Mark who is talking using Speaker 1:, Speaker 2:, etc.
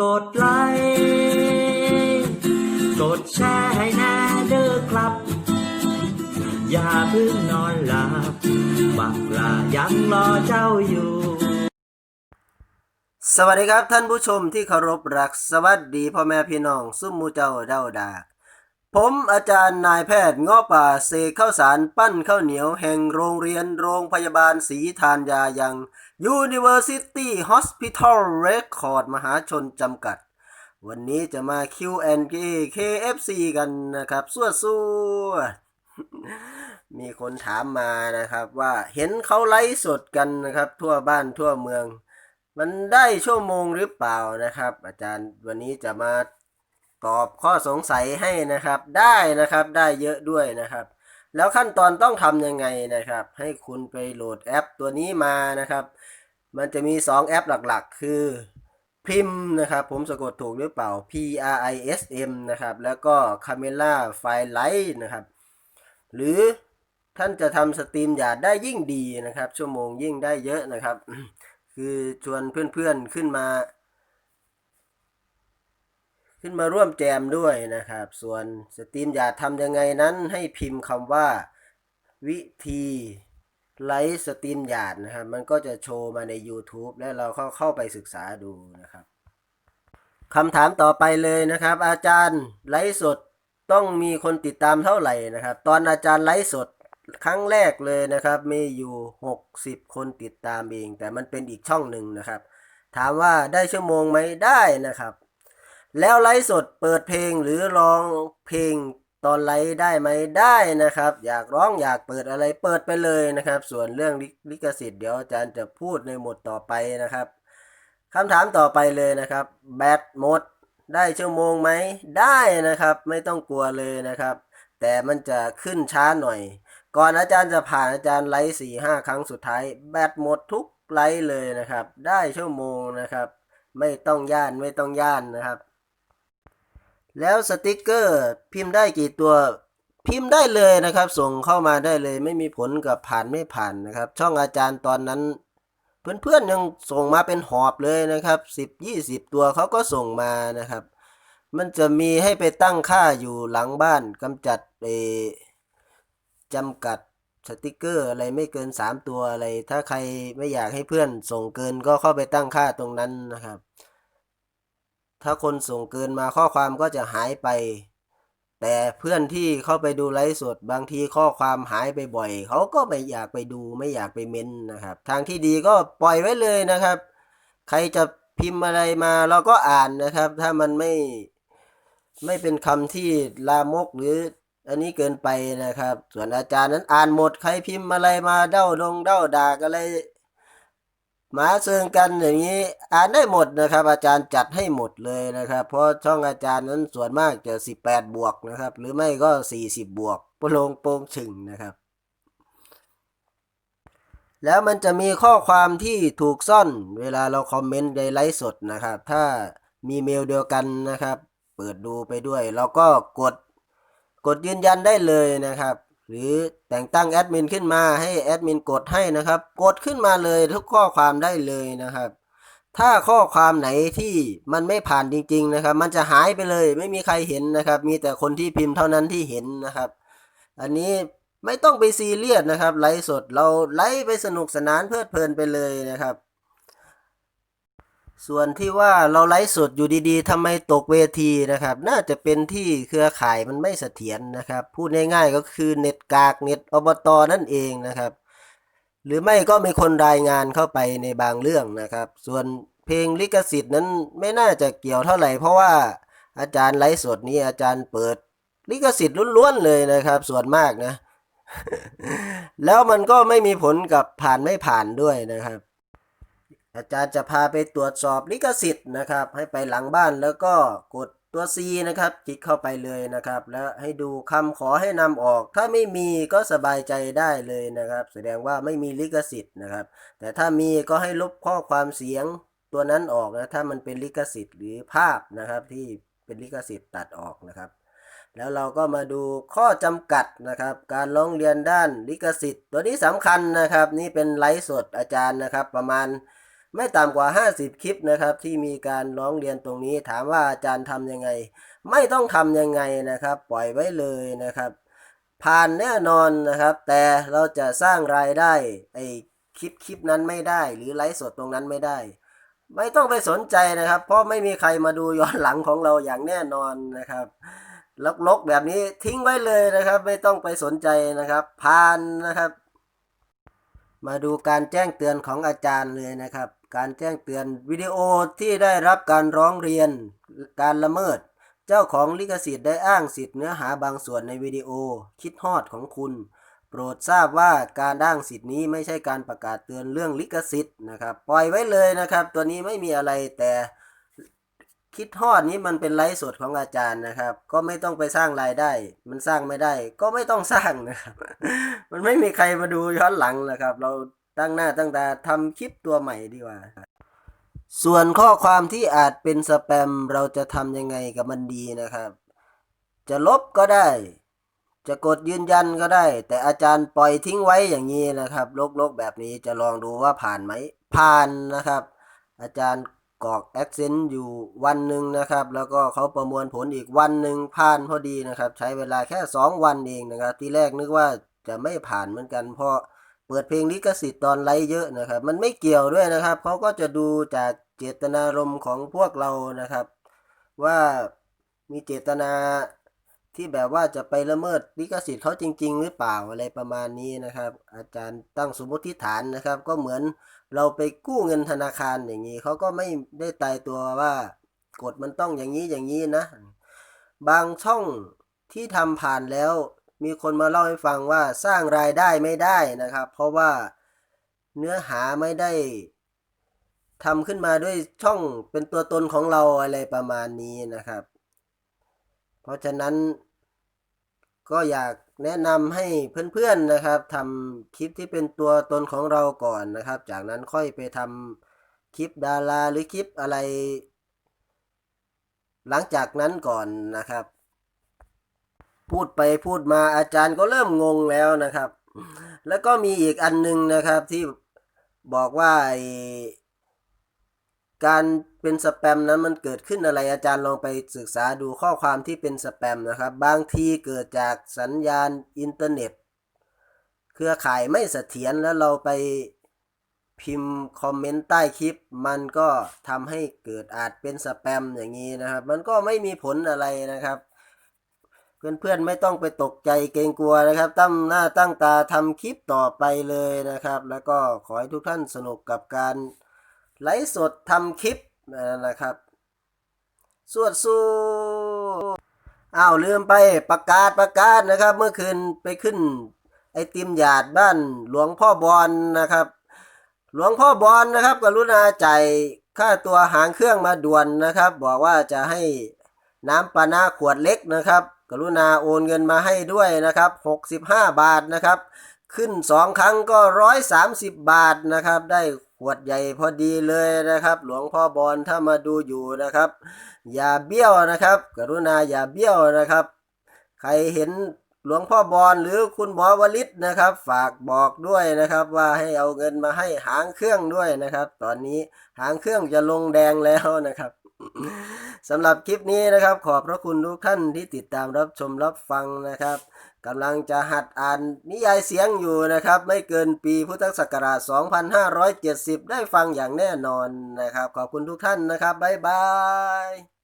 Speaker 1: กดไลค์ กดแชร์ให้แน่เด้อครับ อย่าเพิ่งนอนหลับบักลายังรอเจ้าอยู่
Speaker 2: สวัสดีครับท่านผู้ชมที่เคารพรัก สวัสดีพ่อแม่พี่น้องซุ้มมูเจ้าเด้าดาก ผมอาจารย์นายแพทย์ง้อป่าเสกข้าวสารปั้นข้าวเหนียวแห่งโรงเรียนโรงพยาบาลศรีทานยายัง University Hospital Record มหาชนจำกัด วันนี้จะมา Q&A KFC กันนะครับสวดสู้มีคนถามมานะครับว่าเห็นเขาไลฟ์สดกันนะครับ ทั่วบ้านทั่วเมือง มันได้ชั่วโมงหรือเปล่านะครับ อาจารย์วันนี้จะมา ตอบข้อสงสัยให้นะครับได้นะครับได้เยอะด้วยนะครับ แล้วขั้นตอนต้องทำยังไงนะครับ ให้คุณไปโหลดแอปตัวนี้มานะครับ มันจะมี 2 แอปหลักๆ คือพิมพ์นะครับ ผมสะกดถูกหรือเปล่า P R I S M นะครับ แล้วก็ Camera File Light นะครับ หรือท่านจะทำสตรีมหยาดได้ยิ่งดีนะครับ ชั่วโมงยิ่งได้เยอะนะครับ คือชวนเพื่อนๆขึ้นมา ขึ้นมาร่วมแจมด้วยนะครับ ส่วนสตรีมหยาดทำยังไงนั้นให้พิมพ์คำว่า วิธีไลฟ์สตรีมหยาดนะครับ มันก็จะโชว์มาใน YouTube และเราเข้าเข้าไปศึกษาดูนะครับคำถามต่อไปเลยนะครับ อาจารย์ไลฟ์สดต้องมีคนติดตามเท่าไหร่นะครับ ตอนอาจารย์ไลฟ์สดครั้งแรกเลยนะครับ มีอยู่ 60 คนติดตามเอง แต่มันเป็นอีกช่องหนึ่งนะครับ ถามว่าได้ชั่วโมงไหมได้นะครับ แล้วไลฟ์สดเปิดเพลงหรือร้องเพลงตอนไลฟ์ได้ไหมได้นะครับ อยากร้องอยากเปิดอะไรเปิดไปเลยนะครับ ส่วนเรื่องลิขสิทธิ์เดี๋ยวอาจารย์จะพูดในหมดต่อไปนะครับคำถามต่อไปเลยนะครับแบตหมดได้ชั่วโมงไหมได้นะครับ ไม่ต้องกลัวเลยนะครับ แต่มันจะขึ้นช้าหน่อย ก่อนอาจารย์จะผ่านอาจารย์ไลฟ์สี่ห้าครั้งสุดท้าย แบตหมดทุกไลฟ์เลยนะครับ ได้ชั่วโมงนะครับ ไม่ต้องย่านไม่ต้องย่านนะครับ แล้วสติกเกอร์พิมพ์ได้กี่ตัวพิมพ์ได้เลยนะครับ ส่งเข้ามาได้เลย ไม่มีผลกับผ่านไม่ผ่านนะครับ ช่องอาจารย์ตอนนั้น เพื่อนๆยังส่งมาเป็นหอบเลยนะครับสิบยี่สิบตัวเขาก็ส่งมานะครับ มันจะมีให้ไปตั้งค่าอยู่หลังบ้านกำจัดเอจำกัดสติกเกอร์อะไรไม่เกินสามตัวอะไร ถ้าใครไม่อยากให้เพื่อนส่งเกินก็เข้าไปตั้งค่าตรงนั้นนะครับ ถ้าคนส่งเกินมาข้อความก็จะหายไป แต่เพื่อนที่เข้าไปดูไลฟ์สดบางทีข้อความหายไปบ่อย เขาก็ไม่อยากไปดูไม่อยากไปเม้นนะครับ ทางที่ดีก็ปล่อยไว้เลยนะครับ ใครจะพิมพ์อะไรมาเราก็อ่านนะครับ ถ้ามันไม่ไม่เป็นคำที่ลามกหรืออันนี้เกินไปนะครับ ส่วนอาจารย์นั้นอ่านหมดใครพิมพ์อะไรมาเด้าดงเด้าด่าอะไร มาเซิงกันอย่างนี้อ่านได้หมดนะครับ อาจารย์จัดให้หมดเลยนะครับ เพราะช่องอาจารย์นั้นส่วนมากจะ 18 บวกนะครับ หรือไม่ก็ 40 บวกโปร่งโปร่งชึงนะครับ แล้วมันจะมีข้อความที่ถูกซ่อนเวลาเราคอมเมนต์ในไลฟ์สดนะครับ ถ้ามีเมลเดียวกันนะครับ เปิดดูไปด้วย เราก็กดกดยืนยันได้เลยนะครับ หรือแต่งตั้งแอดมินขึ้นมาให้แอดมินกดให้นะครับ กดขึ้นมาเลยทุกข้อความได้เลยนะครับ ถ้าข้อความไหนที่มันไม่ผ่านจริง ๆนะครับ มันจะหายไปเลยไม่มีใครเห็นนะครับ มีแต่คนที่พิมพ์เท่านั้นที่เห็นนะครับ อันนี้ไม่ต้องไปซีเรียสนะครับไลฟ์สดเราไลฟ์ไปสนุกสนานเพลิดเพลินไปเลยนะครับ ส่วนที่ว่าเราไลฟ์สดอยู่ดีๆทำไมตกเวทีนะครับ น่าจะเป็นที่เครือข่ายมันไม่เสถียรนะครับ พูดง่ายๆก็คือเน็ตกากเน็ตอบตนั่นเองนะครับ หรือไม่ก็มีคนรายงานเข้าไปในบางเรื่องนะครับ ส่วนเพลงลิขสิทธิ์นั้นไม่น่าจะเกี่ยวเท่าไหร่ เพราะว่าอาจารย์ไลฟ์สดนี้อาจารย์เปิดลิขสิทธิ์ล้วนๆเลยนะครับ ส่วนมากนะ แล้วมันก็ไม่มีผลกับผ่านไม่ผ่านด้วยนะครับ อาจารย์จะพาไปตรวจสอบลิขสิทธิ์นะครับ ให้ไปหลังบ้านแล้วก็กดตัว C นะครับ คลิกเข้าไปเลยนะครับ แล้วให้ดูคำขอให้นำออก ถ้าไม่มีก็สบายใจได้เลยนะครับ แสดงว่าไม่มีลิขสิทธิ์นะครับ แต่ถ้ามีก็ให้ลบข้อความเสียงตัวนั้นออกนะ ถ้ามันเป็นลิขสิทธิ์หรือภาพนะครับ ที่เป็นลิขสิทธิ์ตัดออกนะครับ แล้วเราก็มาดูข้อจำกัดนะครับ การร้องเรียนด้านลิขสิทธิ์ ตัวนี้สำคัญนะครับ นี่เป็นไลฟ์สดอาจารย์นะครับ ประมาณ ไม่ต่ำกว่า 50 คลิปนะครับ ที่มีการร้องเรียนตรงนี้ ถามว่าอาจารย์ทำยังไง ไม่ต้องทำยังไงนะครับ ปล่อยไว้เลยนะครับ ผ่านแน่นอนนะครับ แต่เราจะสร้างรายได้ไอ้คลิปคลิปนั้นไม่ได้ หรือไลฟ์สดตรงนั้นไม่ได้ ไม่ต้องไปสนใจนะครับ เพราะไม่มีใครมาดูย้อนหลังของเราอย่างแน่นอนนะครับลกๆแบบนี้ทิ้งไว้เลยนะครับ ไม่ต้องไปสนใจนะครับ ผ่านนะครับ มาดูการแจ้งเตือนของอาจารย์เลยนะครับ การแจ้งเตือนวิดีโอที่ได้รับการร้องเรียนการละเมิด เจ้าของลิขสิทธิ์ได้อ้างสิทธิ์เนื้อหาบางส่วนในวิดีโอ คิดฮอดของคุณ โปรดทราบว่าการอ้างสิทธิ์นี้ไม่ใช่การประกาศเตือนเรื่องลิขสิทธิ์นะครับ ปล่อยไว้เลยนะครับ ตัวนี้ไม่มีอะไรแต่ คิดฮอดนี้มันเป็นไลฟ์สดของอาจารย์นะครับ ก็ไม่ต้องไปสร้างรายได้ มันสร้างไม่ได้ ก็ไม่ต้องสร้างนะครับ มันไม่มีใครมาดูย้อนหลังนะครับ เราตั้งหน้าตั้งตาทำคลิปตัวใหม่ดีกว่า ส่วนข้อความที่อาจเป็นสแปมเราจะทำยังไงกับมันดีนะครับ จะลบก็ได้ จะกดยืนยันก็ได้ แต่อาจารย์ปล่อยทิ้งไว้อย่างนี้นะครับลกๆแบบนี้จะลองดูว่าผ่านไหมผ่านนะครับ อาจารย์ กรอก Accent อยู่วันหนึ่งนะครับ แล้วก็เขาประมวลผลอีกวันหนึ่งผ่านพอดีนะครับ ใช้เวลาแค่ 2 วันเองนะครับ ที่แรกนึกว่าจะไม่ผ่านเหมือนกัน เพราะเปิดเพลงลิขสิทธิ์ตอนไลฟ์เยอะนะครับ มันไม่เกี่ยวด้วยนะครับเขาก็จะดูจากเจตนารมณ์ของพวกเรานะครับ ว่ามีเจตนา ที่แบบว่าจะไปละเมิดลิขสิทธิ์เขาจริง ๆ หรือเปล่าอะไรประมาณนี้นะครับ อาจารย์ตั้งสมมติฐานนะครับ ก็เหมือนเราไปกู้เงินธนาคารอย่างนี้เขาก็ไม่ได้ตายตัวว่ากฎมันต้องอย่างนี้อย่างนี้นะ บางช่องที่ทำผ่านแล้ว มีคนมาเล่าให้ฟังว่าสร้างรายได้ไม่ได้นะครับ เพราะว่าเนื้อหาไม่ได้ทำขึ้นมาด้วยช่องเป็นตัวตนของเราอะไรประมาณนี้นะครับ เพราะฉะนั้น ก็อยากแนะนำให้เพื่อนๆนะครับทำคลิปที่เป็นตัวตนของเราก่อนนะครับ จากนั้นค่อยไปทำคลิปดาราหรือคลิปอะไร หลังจากนั้นก่อนนะครับ พูดไปพูดมาอาจารย์ก็เริ่มงงแล้วนะครับ แล้วก็มีอีกอันหนึงนะครับที่บอกว่า การเป็นสแปมนั้นมันเกิดขึ้นอะไรอาจารย์ลองไปศึกษาดูข้อความที่เป็นสแปมนะครับ บางทีเกิดจากสัญญาณอินเทอร์เน็ต เครือข่ายไม่เสถียรแล้วเราไปพิมพ์คอมเมนต์ใต้คลิป มันก็ทำให้เกิดอาจเป็นสแปมอย่างนี้นะครับ มันก็ไม่มีผลอะไรนะครับ เพื่อนๆไม่ต้องไปตกใจเกรงกลัวนะครับ ตั้งหน้าตั้งตาทำคลิปต่อไปเลยนะครับ แล้วก็ขอให้ทุกท่านสนุกกับการ ไลฟ์สดทำคลิปนะครับ สวดสู้อ้าวลืมไปประกาศประกาศนะครับ เมื่อคืนไปขึ้นไอติมหยาดบ้านหลวงพ่อบอลนะครับ หลวงพ่อบอลนะครับ กรุณาจ่ายค่าตัวหางเครื่องมาด่วนนะครับ บอกว่าจะให้น้ำปานาขวดเล็กนะครับ กรุณาโอนเงินมาให้ด้วยนะครับ 65 บาทนะครับ ขึ้นสองครั้งก็ร้อยสามสิบบาทนะครับ ได้ ขวดใหญ่พอดีเลยนะครับ หลวงพ่อบอลถ้ามาดูอยู่นะครับ อย่าเบี้ยวนะครับ กรุณาอย่าเบี้ยวนะครับ ใครเห็นหลวงพ่อบอลหรือคุณหมอวลิตนะครับ ฝากบอกด้วยนะครับ ว่าให้เอาเงินมาให้หางเครื่องด้วยนะครับ ตอนนี้หางเครื่องจะลงแดงแล้วนะครับ สำหรับคลิปนี้นะครับ ขอบพระคุณทุกท่านที่ติดตามรับชมรับฟังนะครับกำลังจะหัดอ่านนิยายเสียงอยู่นะครับ ไม่เกินปีพุทธศักราช 2570 ได้ฟังอย่างแน่นอนนะครับ ขอบคุณทุกท่านนะครับ บ๊ายบาย